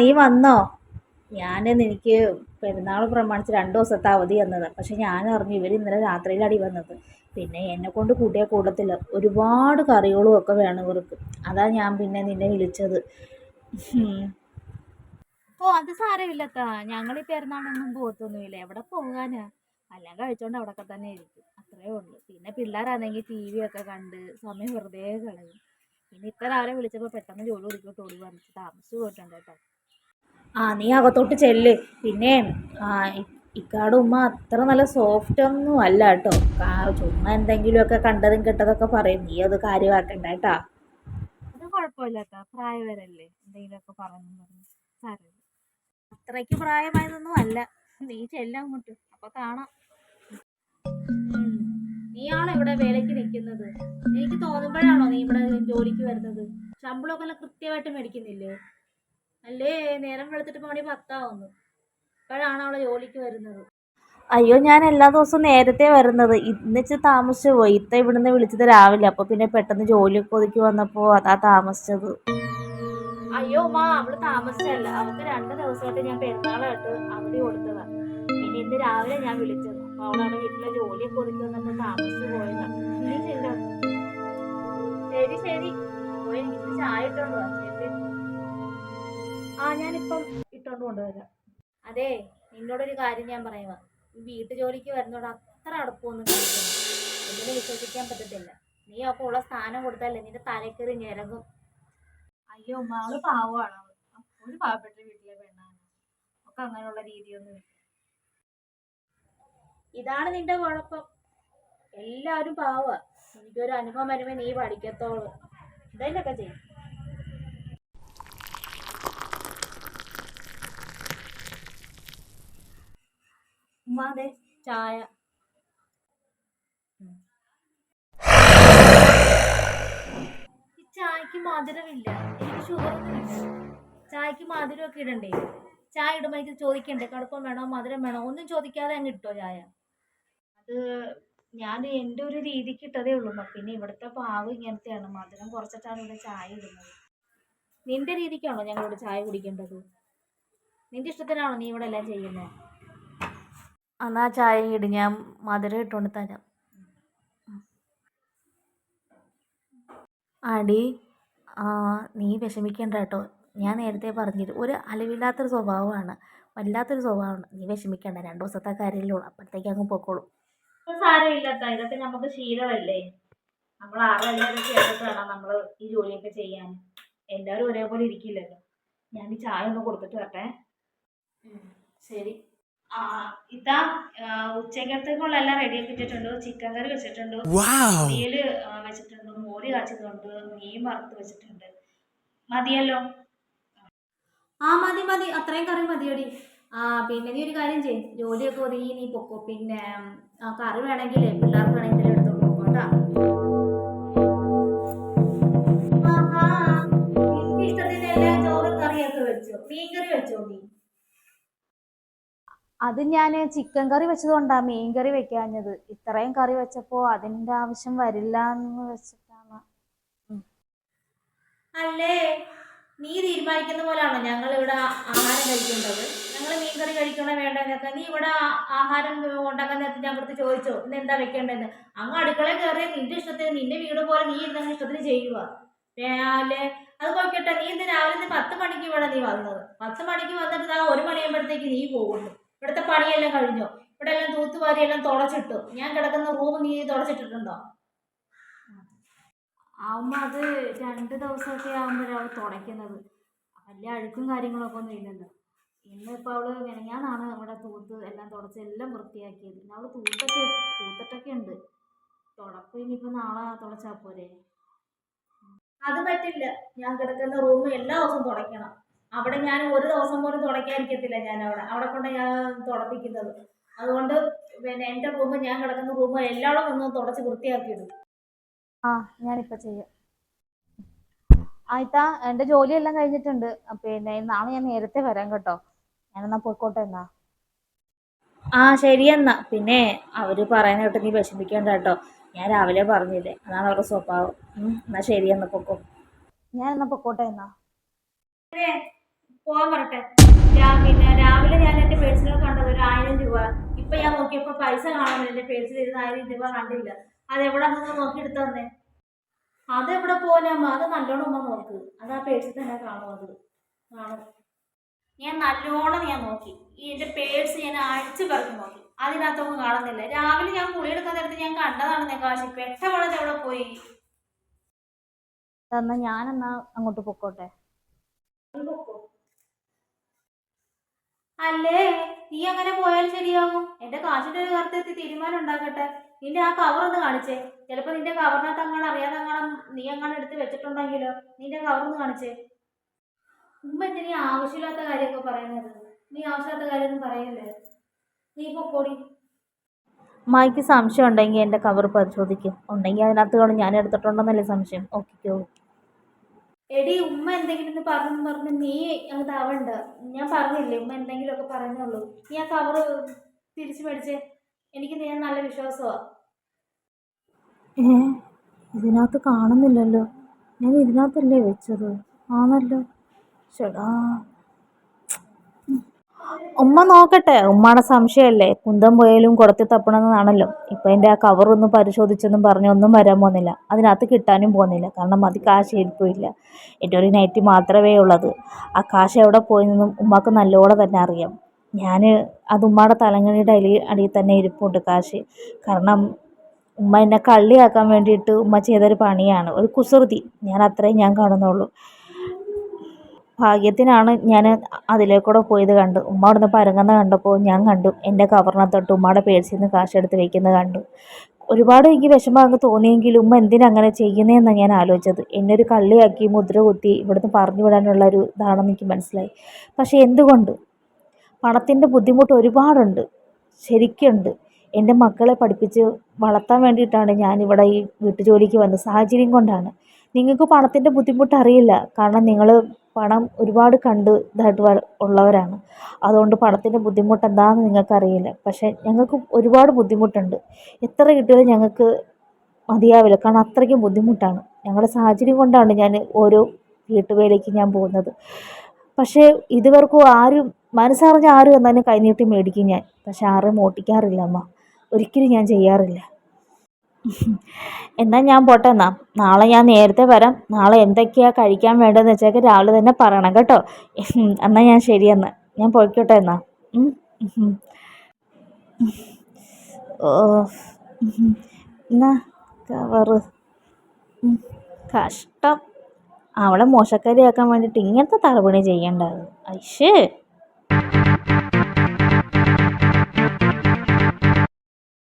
നീ വന്നോ? ഞാൻ എനിക്ക് പെരുന്നാൾ പ്രമാണിച്ച് രണ്ട് ദിവസത്തെ അവധി തന്നത്. പക്ഷെ ഞാൻ അറിഞ്ഞു ഇവർ ഇന്നലെ രാത്രിയിലടി വന്നത്. പിന്നെ എന്നെ കൊണ്ട് കൂട്ടിയ കൂട്ടത്തില്ല ഒരുപാട് കറികളും ഒക്കെ വേണം ഇവർക്ക്. അതാ ഞാൻ പിന്നെ നിന്നെ വിളിച്ചത്. ഓ അത് സാരമില്ലത്താ. ഞങ്ങൾ ഈ പെരുന്നാളൊന്നും പോകത്തൊന്നുമില്ല എവിടെ പോകാനാ? എല്ലാം കഴിച്ചോണ്ട് അവിടെയൊക്കെ തന്നെ ഇരിക്കും. അത്രേ ഉള്ളൂ. പിന്നെ പിള്ളേരാണെങ്കിൽ ടി വി ഒക്കെ കണ്ട് സമയം വെറുതെ കളയും. പിന്നെ ഇത്ര രാവിലെ വിളിച്ചപ്പോൾ പെട്ടെന്ന് ജോലി ഒതുക്കിയിട്ട് ഓടി വന്നിട്ട് താമസിച്ചു പോയിട്ടുണ്ട് കേട്ടോ. ആ നീ അകത്തോട്ട് ചെല്ല്. പിന്നെ ആ ഇക്കാട് ഉമ്മ അത്ര നല്ല സോഫ്റ്റ് ഒന്നും അല്ല കേട്ടോ. ചുമ്മാ എന്തെങ്കിലുമൊക്കെ കണ്ടതും കെട്ടതൊക്കെ പറയും. നീ അത് കാര്യമാക്കണ്ട കേട്ടാ. അത് കുഴപ്പമില്ലാത്ത പ്രായവരല്ലേ. എന്തെങ്കിലുമൊക്കെ പറഞ്ഞു സാരമില്ല. അത്രയ്ക്ക് പ്രായമായതൊന്നും അല്ല. നീ ചെല്ലാം അങ്ങോട്ട്. അപ്പൊ കാണാം. നീയാണോ ഇവിടെ വേലയ്ക്ക് നിൽക്കുന്നത്? എനിക്ക് തോന്നുമ്പോഴാണോ നീ ഇവിടെ ജോലിക്ക് വരുന്നത്? ശമ്പളമൊക്കെ കൃത്യമായിട്ട് മേടിക്കുന്നില്ലേ? അല്ലേ? നേരം വെളുത്തിട്ട് മണി പത്താവുന്നു. ഇപ്പോഴാണ് അവളെ ജോലിക്ക് വരുന്നത്. അയ്യോ ഞാൻ എല്ലാ ദിവസവും നേരത്തെ വരുന്നത്. ഇന്നിച്ച് താമസിച്ചു പോയി. ഇത്ത ഇവിടുന്ന് വിളിച്ചത് രാവിലെ. അപ്പൊ പിന്നെ പെട്ടെന്ന് ജോലിയൊക്കെ ഒതുക്കി വന്നപ്പോ അതാ താമസിച്ചത്. അയ്യോ മാ അവൾ താമസിച്ചല്ല അവൾക്ക് രണ്ട് ദിവസമായിട്ട് ഞാൻ പെരുന്നാളായിട്ട് അവധി കൊടുത്തതാ. പിന്നെ ഇന്ന് രാവിലെ ഞാൻ വിളിച്ചത്. അപ്പൊ അവളവിടെ വീട്ടിലെ ജോലിയൊക്കെ ഒതുക്കി വന്നപ്പോൾ താമസിച്ചു പോയതാണ് ശരി ശരി. പോയി എനിക്ക് ചായ ഇട്ടോണ്ട് ആ ഞാനിപ്പം ഇട്ടോണ്ട് കൊണ്ടുവരാം. അതെ നിന്നോടൊരു കാര്യം ഞാൻ പറയുക ഈ വീട്ടു ജോലിക്ക് വരുന്നോട് അത്ര അടുപ്പമൊന്നും കാണിക്കണം ഇതിനെ വിശ്വസിക്കാൻ പറ്റത്തില്ല. നീ അപ്പോൾ ഉള്ള സ്ഥാനം കൊടുത്താലേ നിന്റെ തലക്കറി ഞരങ്ങും. അയ്യോ ഉമ്മ അവൾ പാവമാണ്. ഒരു പാവപ്പെട്ട വീട്ടിലെ പെണ്ണാണ്. ഒക്കെ അങ്ങനെയുള്ള രീതിയൊന്നും ഇല്ല. ഇതാണ് നിന്റെ കുഴപ്പം. എല്ലാവരും പാവ. എനിക്കൊരു അനുഭവം വരുമ്പോ നീ പഠിക്കത്തോളൂ. എന്തെങ്കിലുമൊക്കെ ചെയ്യും. അതെ ചായ. ചായക്ക് മധുരമില്ല. എനിക്ക് ഷുഗറൊന്നുമില്ല ചായക്ക് മധുരമൊക്കെ ഇടണ്ടേ? ചായ ഇടുമ്പോൾ എനിക്ക് ചോദിക്കണ്ടേ? കടുപ്പം വേണോ? മധുരം വേണോ? ഒന്നും ചോദിക്കാതെ അങ്ങ് ഇട്ടോ ചായ? അത് ഞാൻ എന്റെ ഒരു രീതിക്ക് ഇട്ടതേ ഉള്ളൂ. പിന്നെ ഇവിടുത്തെ പാവ് ഇങ്ങനത്തെയാണ്. മധുരം കുറച്ചിട്ടാണ് ഇവിടെ ചായ ഇടുന്നത്. നിന്റെ രീതിക്കാണോ ഞങ്ങളിവിടെ ചായ കുടിക്കേണ്ടത്? നിന്റെ ഇഷ്ടത്തിനാണോ നീ ഇവിടെ എല്ലാം ചെയ്യുന്നത്? എന്നാ ചായ ഇട് ഞാൻ മധുരം ഇട്ടുകൊണ്ട് തരാം. അടി ആ നീ വിഷമിക്കേണ്ട കേട്ടോ. ഞാൻ നേരത്തെ പറഞ്ഞിരുന്നു ഒരു അലവില്ലാത്തൊരു സ്വഭാവമാണ്. വല്ലാത്തൊരു സ്വഭാവമാണ്. നീ വിഷമിക്കേണ്ട രണ്ടു ദിവസത്തെ കാര്യമല്ലേ ഉള്ളൂ. അപ്പോഴത്തേക്ക് അങ്ങ് പൊക്കോളും. സാരമില്ലാത്ത ഇതൊക്കെ നമുക്ക് ശീലമല്ലേ? നമ്മൾ ആളെല്ലാവരും ചേർന്നിട്ട് വേണം നമ്മൾ ഈ ജോലിയൊക്കെ ചെയ്യാൻ. എല്ലാവരും ഒരേപോലെ ഇരിക്കില്ലല്ലോ. ഞാൻ ഈ ചായ ഒന്ന് കൊടുത്തിട്ട് വരട്ടെ. ശരി. ഇതാ ഉച്ചക്കത്തേക്കുള്ള എല്ലാം റെഡിയാക്കി വെച്ചിട്ടുണ്ട് ചിക്കൻ കറി വെച്ചിട്ടുണ്ട്. മീൽ തീയൽ വെച്ചിട്ടുണ്ട്. മോര് കാച്ചതുണ്ട് മീൻ വറുത്ത് വെച്ചിട്ടുണ്ട്. മതിയല്ലോ? ആ മതി മതി. അത്രയും കറി മതിയോടി. ആ പിന്നെ നീ ഒരു കാര്യം ചെയ്യ്. ജോലിയൊക്കെ ഒതുങ്ങി നീ പൊക്കോ. പിന്നെ ആ കറി വേണമെങ്കിലേ പിള്ളേർക്ക് വേണമെങ്കിൽ എടുത്തോണ്ട് ഇഷ്ടത്തിനെല്ലാം ചോറും കറിയൊക്കെ വെച്ചോ? മീൻ കറി വെച്ചോ നീ? അത് ഞാൻ ചിക്കൻ കറി വെച്ചതുകൊണ്ടാ മീൻ കറി വെക്കാഞ്ഞത്. ഇത്രയും കറി വെച്ചപ്പോ അതിന്റെ ആവശ്യം വരില്ല എന്ന് വെച്ചിട്ടാണ് അല്ലേ? നീ തീരുമാനിക്കുന്ന പോലാണോ ഞങ്ങൾ ഇവിടെ ആഹാരം കഴിക്കേണ്ടത്? ഞങ്ങൾ മീൻ കറി കഴിക്കണോ വേണ്ടെന്നൊക്കെ നീ ഇവിടെ ആഹാരം ഉണ്ടാക്കാൻ നേരത്തെ ഞങ്ങൾക്ക് ചോദിച്ചോ? ഇന്ന് എന്താ വെക്കേണ്ടതെന്ന്? അങ്ങ് അടുക്കള കയറിയ നിന്റെ ഇഷ്ടത്തിന് നിന്റെ വീട് പോലെ നീ ഇരുന്ന ഇഷ്ടത്തിന് ചെയ്യുക രാവിലെ അത് നോക്കട്ടെ നീ ഇന്ന് രാവിലെ പത്ത് മണിക്ക് ഇവിടെ നീ വന്നത്. പത്ത് മണിക്ക് വന്നിട്ട് ആ ഒരു മണിയാകുമ്പോഴത്തേക്ക് നീ പോകുന്നു. പണിയെല്ലാം കഴിഞ്ഞോ. ഇവിടെ എല്ലാം തൂത്തുവാരി എല്ലാം തുടച്ചിട്ടു. ഞാൻ കിടക്കുന്ന റൂം നീ തുടച്ചിട്ടിട്ടുണ്ടോ? ആവുമ്പോ അത് രണ്ട് ദിവസമൊക്കെ ആകുമ്പോഴാണ് തുടയ്ക്കുന്നത്. വലിയ അഴുക്കും കാര്യങ്ങളൊക്കെ ഒന്നും ഇല്ലല്ലോ. ഇന്നിപ്പോൾ അവൾ മെനങ്ങാന്നാണ് നമ്മുടെ തൂത്ത് എല്ലാം തുടച്ച് എല്ലാം വൃത്തിയാക്കിയത്. പിന്നെ അവൾ തൂത്തൊക്കെ തൂത്തിട്ടൊക്കെ ഉണ്ട്. തുടപ്പ് ഇനിയിപ്പോൾ നാളെ തുടച്ചാൽ പോരെ. അത് പറ്റില്ല. ഞാൻ കിടക്കുന്ന റൂം എല്ലാ ദിവസവും തുടയ്ക്കണം. അവിടെ ഞാൻ ഒരു ദിവസം പോലും തുടയ്ക്കാതിരിക്കത്തില്ല ഞാൻ അവിടെ. അവിടെ കൊണ്ട് ഞാൻ തുടപ്പിക്കുന്നത്. അതുകൊണ്ട് പിന്നെ എന്റെ റൂം ഞാൻ കിടക്കുന്ന റൂം എല്ലാവരും ഒന്ന് തുടച്ച് വൃത്തിയാക്കിയിടും. ആ ഞാനിപ്പോൾ ചെയ്യാം. എന്റെ എന്റെ ജോലിയെല്ലാം കഴിഞ്ഞിട്ടുണ്ട്. പിന്നെ നാളെ ഞാൻ നേരത്തെ വരാം കേട്ടോ. ഞാനെന്നാ പോയിക്കോട്ടെ എന്നാ? ആ ശരി എന്നാ. പിന്നെ അവർ പറയുന്ന കേട്ട് നീ വിഷമിക്കണ്ട കേട്ടോ. ഞാൻ രാവിലെ പറഞ്ഞില്ലേ. അതാണ് അവരുടെ സ്വഭാവം. എന്നാ ശരിയെന്നാ പൊക്കോ. ഞാൻ എന്നാ പൊക്കോട്ടെ എന്നാ? പോകാൻ പറട്ടെ പിന്നെ രാവിലെ ഞാൻ എന്റെ പേഴ്സിൽ കണ്ടത് ഒരു ആയിരം രൂപ. ഇപ്പൊ ഞാൻ നോക്കിയപ്പോൾ പൈസ കാണുന്നില്ല എന്റെ പേഴ്സിൽ ഇരുന്ന് ആയിരം രൂപ കണ്ടില്ല. അത് എവിടെ നിന്ന് നോക്കി എടുത്തു തന്നെ? അത് എവിടെ പോകാനമ്മ അത് നല്ലോണം ഉമ്മ നോക്ക്. അത് ആ പേഴ്സിൽ തന്നെ കാണും അത്. കാണും. ഞാൻ നല്ലോണം ഞാൻ നോക്കി. ഈ എന്റെ പേഴ്സ് ഞാൻ അഴിച്ചു പറഞ്ഞു നോക്കി. അതിനകത്തൊന്നും കാണുന്നില്ല. രാവിലെ ഞാൻ കുളിയെടുക്കാൻ നേരത്തെ ഞാൻ കണ്ടതാണ് കാശി. പെട്ടവളത് എവിടെ പോയി? എന്നാ ഞാനെന്നാ അങ്ങോട്ട് പൊക്കോട്ടെ? അല്ലേ? നീ അങ്ങനെ പോയാൽ ശരിയാകും എന്റെ കാശിന്റെ ഒരു കാര്യത്തിൽ തീരുമാനം ഉണ്ടാക്കട്ടെ. നിന്റെ ആ കവർ ഒന്ന് കാണിച്ചേ. ചിലപ്പോ നിന്റെ കവറിനകത്ത് അങ്ങനെ അറിയാതെ അങ്ങനെ നീ അങ്ങനെ എടുത്ത് വെച്ചിട്ടുണ്ടെങ്കിലോ? നിന്റെ കവർ ഒന്ന് കാണിച്ചേ. ഉമ്മ എന്തിനാ ആവശ്യമില്ലാത്ത കാര്യമൊക്കെ പറയുന്നത്. നീ ആവശ്യമില്ലാത്ത കാര്യമൊന്നും പറയല്ലേ? നീ പൊക്കോടി മായ്ക്ക് സംശയം ഉണ്ടെങ്കിൽ എന്റെ കവർ പരിശോധിക്കും. ഉണ്ടെങ്കിൽ അതിനകത്ത് കാണും ഞാൻ എടുത്തിട്ടുണ്ടെന്നല്ലേ സംശയം. ഓക്കെ എടി ഉമ്മ എന്തെങ്കിലും പറഞ്ഞു പറഞ്ഞ് നീ അതാവണ്ട ഞാൻ പറഞ്ഞില്ലേ ഉമ്മ എന്തെങ്കിലും ഒക്കെ പറഞ്ഞുള്ളൂ. നീ ആ കവറ് തിരിച്ചു മേടിച്ചേ. എനിക്ക് നീ നല്ല വിശ്വാസമാണ് ഏ ഇതിനകത്ത് കാണുന്നില്ലല്ലോ. ഞാൻ ഇതിനകത്തല്ലേ വെച്ചത്? ആണല്ലോ. ചേടാ ഉമ്മ നോക്കട്ടെ ഉമ്മയുടെ സംശയമല്ലേ കുന്തം പോയാലും കുടത്തി തപ്പണമെന്നാണല്ലോ ഇപ്പം എന്റെ ആ കവറൊന്നും പരിശോധിച്ചൊന്നും പറഞ്ഞൊന്നും വരാൻ പോകുന്നില്ല. അതിനകത്ത് കിട്ടാനും പോകുന്നില്ല. കാരണം അത് കാശ് ഇരിപ്പില്ല എന്റെ ഒരു നൈറ്റി മാത്രമേ ഉള്ളത്. ആ കാശ് എവിടെ പോയി പോയെന്നും ഉമ്മക്ക് നല്ലോണം തന്നെ അറിയാം. ഞാൻ അത് ഉമ്മയുടെ തലങ്ങണിയുടെ അടി അടിയിൽ തന്നെ ഇരിപ്പുണ്ട് കാശ്. കാരണം ഉമ്മ എന്നെ കള്ളിയാക്കാൻ വേണ്ടിയിട്ട് ഉമ്മ ചെയ്തൊരു പണിയാണ്. ഒരു കുസൃതി. ഞാൻ അത്രയും ഞാൻ കാണുന്നുള്ളൂ. ഭാഗ്യത്തിനാണ് ഞാൻ അതിലേക്കൂടെ പോയത് കണ്ടു. ഉമ്മ അവിടുന്ന് പരങ്ങുന്ന കണ്ടപ്പോൾ ഞാൻ കണ്ടു. എന്റെ കവറിനകത്തോട്ട് ഉമ്മയുടെ പേഴ്സിൽ നിന്ന് കാശെടുത്ത് വെക്കുന്നത് കണ്ടു. ഒരുപാട് എനിക്ക് വിഷമം അങ്ങ് തോന്നിയെങ്കിലും ഉമ്മ എന്തിനാ അങ്ങനെ ഞാൻ ആലോചിച്ചത്. എന്നെ ഒരു കള്ളിയാക്കി മുദ്ര കുത്തി ഇവിടുന്ന് പറഞ്ഞു വിടാനുള്ള ഒരു ഇതാണെന്ന് എനിക്ക് മനസ്സിലായി. പക്ഷേ എന്തുകൊണ്ട്? പണത്തിന്റെ ബുദ്ധിമുട്ട് ഒരുപാടുണ്ട്. ശരിക്കുണ്ട്. എന്റെ മക്കളെ പഠിപ്പിച്ച് വളർത്താൻ വേണ്ടിയിട്ടാണ് ഞാനിവിടെ ഈ വീട്ടുജോലിക്ക് വന്നത്. സാഹചര്യം കൊണ്ടാണ്. നിങ്ങൾക്ക് പണത്തിന്റെ ബുദ്ധിമുട്ട് അറിയില്ല. കാരണം നിങ്ങൾ പണം ഒരുപാട് കണ്ട് ഇതായിട്ട് ഉള്ളവരാണ്. അതുകൊണ്ട് പണത്തിന്റെ ബുദ്ധിമുട്ട് എന്താണെന്ന് നിങ്ങൾക്കറിയില്ല. പക്ഷേ ഞങ്ങൾക്ക് ഒരുപാട് ബുദ്ധിമുട്ടുണ്ട്. എത്ര കിട്ടിയാലും ഞങ്ങൾക്ക് മതിയാവില്ല. കാരണം അത്രയ്ക്കും ബുദ്ധിമുട്ടാണ്. ഞങ്ങളുടെ സാഹചര്യം കൊണ്ടാണ് ഞാൻ ഓരോ വീട്ടുവേലേക്ക് ഞാൻ പോകുന്നത്. പക്ഷേ ഇതുവർക്കും ആരും മനസ്സറിഞ്ഞ ആരും എന്നാലും കൈനീട്ടി മേടിക്കും ഞാൻ. പക്ഷെ ആരും മോട്ടിക്കാറില്ല അമ്മ. ഒരിക്കലും ഞാൻ ചെയ്യാറില്ല. എന്നാൽ ഞാൻ പോട്ടെ എന്നാ. നാളെ ഞാൻ നേരത്തെ വരാം. നാളെ എന്തൊക്കെയാണ് കഴിക്കാൻ വേണ്ടതെന്ന് വെച്ചാൽ രാവിലെ തന്നെ പറയണം കേട്ടോ. എന്നാൽ ഞാൻ ശരിയെന്നാ ഞാൻ പോയിക്കോട്ടെ എന്നാ. ഓ. എന്നാ കവറ് കഷ്ടം. അവളെ മോശക്കാരിയാക്കാൻ വേണ്ടിയിട്ട് ഇങ്ങനത്തെ തറപണി ചെയ്യേണ്ടത് അയ്യേ